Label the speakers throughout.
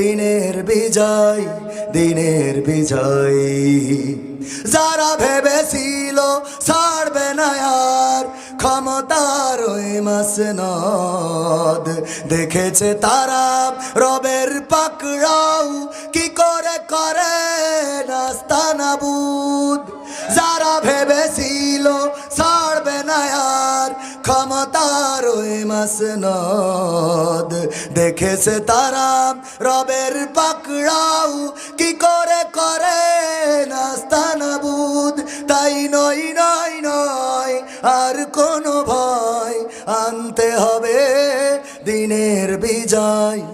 Speaker 1: দিনের বিজয় দিনের বিজয়। যারা ভেবেছিল ছাড়বে না আর ক্ষমতার ওই মাস নদ দেখেছে তারা রবের পাকড়াও, কি করে করে? ওই মাসনদ দেখেছে তারা রবের পাকড়াও। কি করে করে নাস্তানাবুদ তাই নয় নয় নয়, আর কোনো ভয়। আনতে হবে দিনের বিজয়।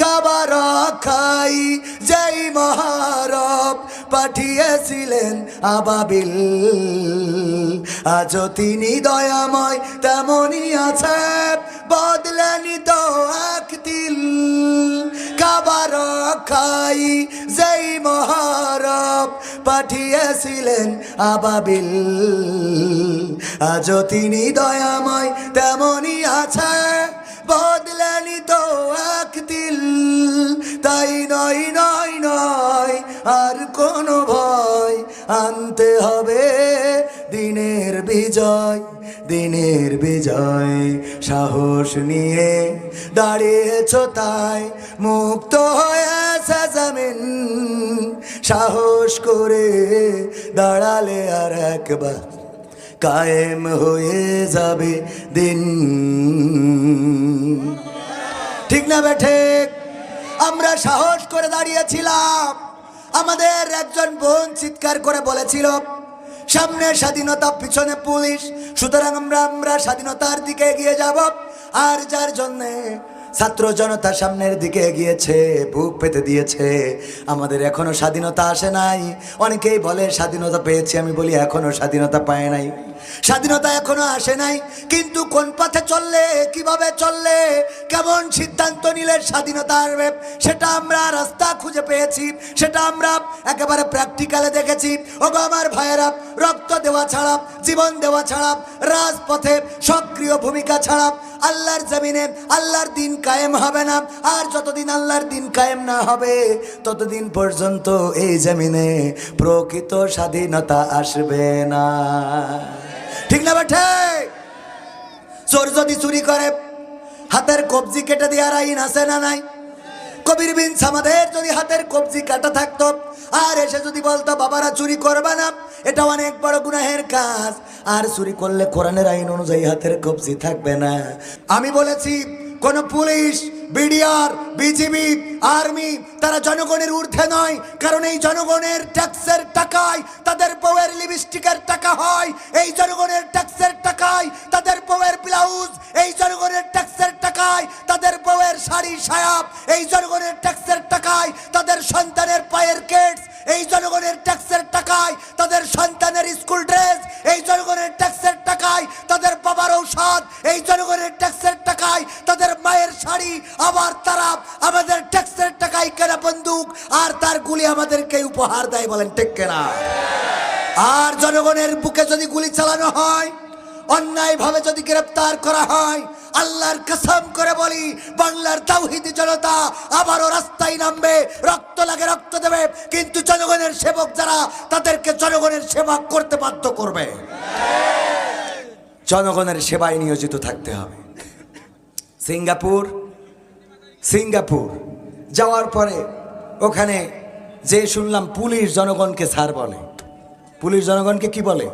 Speaker 1: কাবার খাই যেই মহারব পাঠিয়েছিলেন আবাবিল। আজও তিনি দয়াময় তেমনই আছে, বদলেনি তো এক দিল কাবার খাই যেই মহারব পাঠিয়েছিলেন আবাবিল। আজও তিনি দয়াময় তেমনই আছে বদলেনি তো এক দিল। তাই নয় নয় নয়, আর কোনো ভয়। আনতে হবে দিনের বিজয় দিনের বিজয়। সাহস নিয়ে দাঁড়িয়েছ তাই মুক্ত হয়ে জমিন। সাহস করে দাঁড়ালে আর একবার কায়েম হয়ে যাবে দিন। ঠিক না বেঠে আমরা সাহস করে দাঁড়িয়েছিলাম। আমাদের একজন বোন চিৎকার করে বলেছিল, সামনে স্বাধীনতা, পিছনে পুলিশ। সুতরাং আমরা আমরা স্বাধীনতার দিকে এগিয়ে যাব। আর যার জন্যে ছাত্র জনতা সামনের দিকে এগিয়েছে বুক পেতে দিয়েছে। আমাদের এখনও স্বাধীনতা আসে নাই। অনেকেই বলে, স্বাধীনতা পেয়েছি আমি বলি, এখনও স্বাধীনতা পায় নাই। স্বাধীনতা এখনও আসে নাই, কিন্তু কোন পথে চললে, কীভাবে চললে, কেমন সিদ্ধান্ত নিলে স্বাধীনতা আসবে, সেটা আমরা রাস্তা খুঁজে পেয়েছি, সেটা আমরা একেবারে প্র্যাকটিক্যালে দেখেছি। ওগো আমার ভাইয়েরা, রক্ত দেওয়া ছাড়া, জীবন দেওয়া ছাড়া, রাজপথে সক্রিয় ভূমিকা ছাড়া আল্লাহর জমিনে আল্লাহর দিন কায়েম হবে না। আর যতদিন আল্লাহর দিন কায়েম না হবে, ততদিন পর্যন্ত এই জমিনে প্রকৃত স্বাধীনতা আসবে না। ঠিক না বেঠে চোর যদি চুরি করে, হাতের কবজি কেটে দেওয়ার আইন আছে না নাই? কবির বিন সামাদের যদি হাতের কবজি কাটা থাকতো, আর এসে যদি বলতো, বাবারা, চুরি করবে না। এটা অনেক বড় গুনাহের কাজ। আর চুরি করলে কোরআনের আইন অনুযায়ী হাতের কবজি থাকবে না। আমি বলেছি, কোন পুলিশ, বিডিআর, বিজিবি, আর্মি, তারা জনগণের ঊর্ধ্বে নয়। কারণ এই জনগণের ট্যাক্সের টাকায় তাদের বউয়ের লিপস্টিকের টাকা হয়। এই জনগণের ট্যাক্সের টাকায় তাদের বউয়ের ব্লাউজ। এই জনগণের ট্যাক্সের টাকায় তাদের বউয়ের শাড়ি সায়াব এই জনগণের তাদের বাবার ঔষধ, এই জনগণের ট্যাক্সের টাকায় তাদের মায়ের শাড়ি, আবার তারা আমাদের ট্যাক্সের টাকায় কেনা বন্দুক, আর তার গুলি আমাদেরকে উপহার দেয় বলেন ঠিক কেনা? আর জনগণের বুকে যদি গুলি চালানো হয়, অন্যায়ভাবে যদি গ্রেপ্তার করা হয়, আল্লাহর কসম করে বলি, বাংলার তাওহিদি জনতা আবারও রাস্তায় নামবে, রক্ত লাগে রক্ত দেবে, কিন্তু জনগণের সেবক যারা, তাদেরকে জনগণের সেবা করতে বাধ্য করবে। জনগণের সেবায় নিয়োজিত থাকতে হবে। Singapore Singapore. যাওয়ার পরে ওখানে যে শুনলাম পুলিশ জনগণকে স্যার বলে। পুলিশ জনগণকে কি বলে?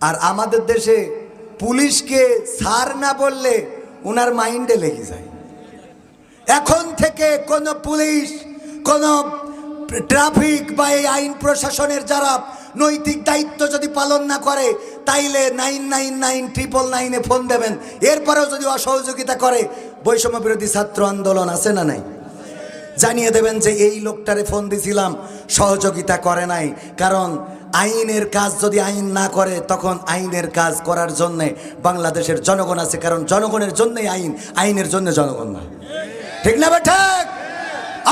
Speaker 1: আর আমাদের দেশে পুলিশকে স্যার না বললে ওনার মাইন্ডে লেগে যায়। এখন থেকে কোনো পুলিশ, কোনো ট্রাফিক বা এই আইন প্রশাসনের যারা নৈতিক দায়িত্ব যদি পালন না করে, তাইলে নাইন নাইন নাইন ট্রিপল নাইনে ফোন দেবেন। এরপরেও যদি অসহযোগিতা করে, বৈষম্য বিরোধী ছাত্র আন্দোলন আছে না নাই? জানিয়ে দেবেন যে এই লোকটারে ফোন দিছিলাম, সহযোগিতা করে নাই। কারণ আইনের কাজ যদি আইন না করে, তখন আইনের কাজ করার জন্যে বাংলাদেশের জনগণ আছে। কারণ জনগণের জন্যই আইন, আইনের জন্য জনগণ না ঠিক না বে ঠিক?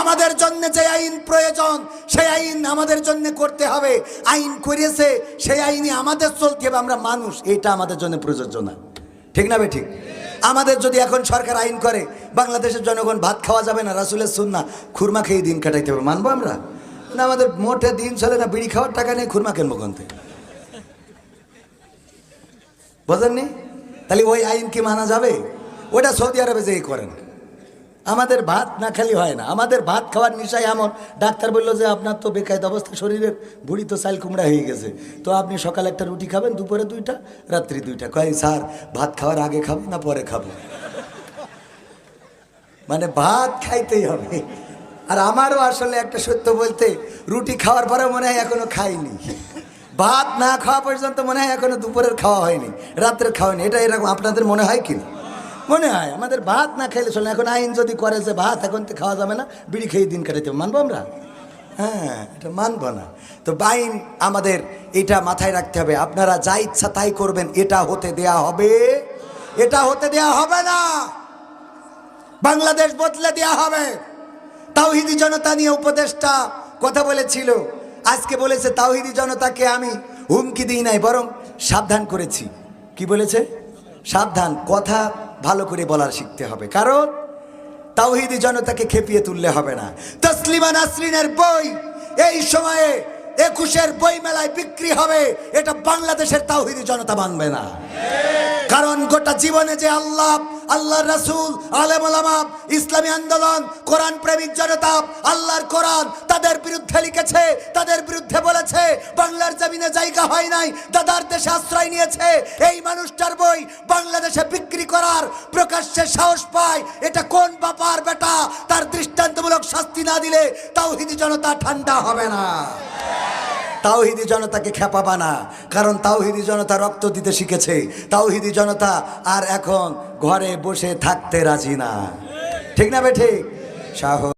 Speaker 1: আমাদের জন্য যে আইন প্রয়োজন, সেই আইন আমাদের জন্য করতে হবে। আইন করেছে, সেই আইনই আমাদের চলতে হবে। আমরা মানুষ, এটা আমাদের জন্য প্রযোজ্য না। ঠিক না বে ঠিক আমাদের যদি এখন সরকার আইন করে, বাংলাদেশের জনগণ ভাত খাওয়া যাবে না, রাসুলের সুন্না খুরমা খেয়ে দিন কাটাইতে হবে। মানবো আমরা? না, আমাদের মোটে দিন চলে না, বিড়ি খাওয়ার টাকা নেই, খুরমা কিনবো কোন থেকে? বোঝেননি? তাহলে ওই আইন কি মানা যাবে? ওটা সৌদি আরবে যেই করেন। আমাদের ভাত না খালি হয় না। আমাদের ভাত খাওয়ার নিশাই এমন। ডাক্তার বলল যে, আপনার তো বেকায়দ অবস্থা, শরীরের ভুড়ি তো চাল কুমড়া হয়ে গেছে। তো আপনি সকালে একটা রুটি খাবেন, দুপুরে দুইটা, রাত্রি দুইটা। কয়, স্যার, ভাত খাওয়ার আগে খাব না পরে খাব? মানে ভাত খাইতেই হবে। আর আমারও আসলে একটা সত্য বলতে, রুটি খাওয়ার পরে মনে হয় এখনও খাইনি। ভাত না খাওয়া পর্যন্ত মনে হয় এখনও দুপুরের খাওয়া হয়নি, রাত্রের খাওয়া হয়নি। এটা এরকম আপনাদের মনে হয় কি না? মনে হয়, আমাদের ভাত না খাইলে চলে এখন আইন যদি করে যে ভাত, এখন তো খাওয়া যাবে না, বিড়ি খেয়ে দিন কাটাইতে। মানবো আমরা? হ্যাঁ এটা মানবো না। তো বাইন আমাদের এটা মাথায় রাখতে হবে। আপনারা যা ইচ্ছা তাই করবেন, এটা হতে দেয়া হবে। এটা হতে দেয়া হবে না। বাংলাদেশ বদলে দেয়া হবে। তাওহিদি জনতা নিয়ে উপদেষ্টা কথা বলেছিল। আজকে বলেছে, তাওহিদি জনতাকে আমি হুমকি দিই নাই, বরং সাবধান করেছি। কি বলেছে? সাবধান। কথা ভালো করে বলার শিখতে হবে। কারণ তাওহিদি জনতাকে খেপিয়ে তুললে হবে না। তসলিমা নাসরিনের বই এই সময়ে একুশের বই মেলায় বিক্রি হবে। এটা বাংলাদেশের তাওহিদি জনতা মানবে না। কারণ গোটা জীবনে যে আল্লাহ আল্লাহ রাসূল, আলেম ওলামা ইসলামী আন্দোলন, কোরআন প্রেমিক জনতা, আল্লাহর কোরআন তাদের বিরুদ্ধে লিখেছে, তাদের বিরুদ্ধে বলেছে, বাংলার জমিনে জায়গা হয় নাই, দাদার দেশে আশ্রয় নিয়েছে, এই মানুষটার বই বাংলাদেশে বিক্রি করার প্রকাশ্যে সাহস পায়, এটা কোন বাপার বেটা? তার দৃষ্টান্তমূলক শাস্তি না দিলে তাও তাওহিদি জনতা ঠান্ডা হবে না। তাওহিদি জনতাকে খেপাবা না, কারণ তাওহিদি জনতা রক্ত দিতে শিখেছে। তাওহিদি জনতা আর এখন ঘরে বসে থাকতে রাজি না। ঠিক না বে ঠিক? সাহস